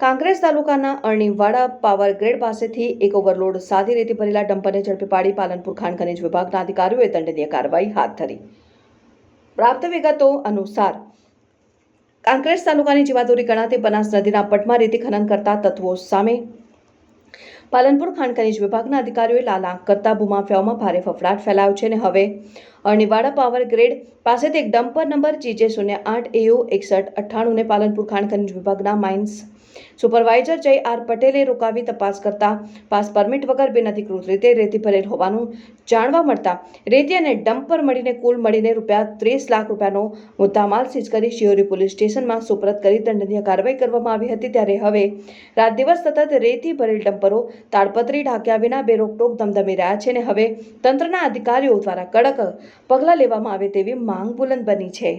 કાંગ્રેસ તાલુકાના Araniwada power grade પાસેથી એક ઓવરલોડ સાદી રેતી ભરેલા ડમ્પરને ઝડપી પાડી પાલનપુર ખાણ ખનીજ વિભાગના અધિકારીઓએ દંડનીય કાર્યવાહી હાથ ધરી. પ્રાપ્ત વિગતો અનુસાર કાંકરેજ તાલુકાની જીવાદોરી ગણાતી બનાસ નદીના પટમાં રેતી ખનન કરતા તત્વો સામે પાલનપુર ખાણ ખનીજ વિભાગના અધિકારીઓએ લાલ આંખ કરતા ભૂમાફિયાઓમાં ભારે ફફડાટ ફેલાયો છે અને હવે અરણીવાડા પાવર ગ્રેડ પાસેથી એક ડમ્પર નંબર જીજે શૂન્ય આઠ એઓ એકસઠ અઠ્ઠાણુંને પાલનપુર ખાણ ખનીજ વિભાગના માઇન્સ સુપરવાઇઝર જય આર પટેલે રોકાવી તપાસ કરતા પાસ પરમિટ વગર બિનઅધિકૃત રીતે રેતી ભરેલ હોવાનું જાણવા મળતા રેતી અને ડમ્પર મળીને કુલ મળીને રૂપિયા ત્રીસ લાખ રૂપિયાનો મુદ્દામાલ સીઝ કરી શિયોરી પોલીસ સ્ટેશનમાં સુપરત કરી દંડનીય કાર્યવાહી કરવામાં આવી હતી ત્યારે હવે રાત દિવસ સતત રેતી ભરેલ ડમ્પરો તાડપત્રી ઢાંક્યા વિના બેરોકટોક ધમધમી રહ્યા છે અને હવે તંત્રના અધિકારીઓ દ્વારા કડક પગલાં લેવામાં આવે તેવી માંગ બુલંદ બની છે.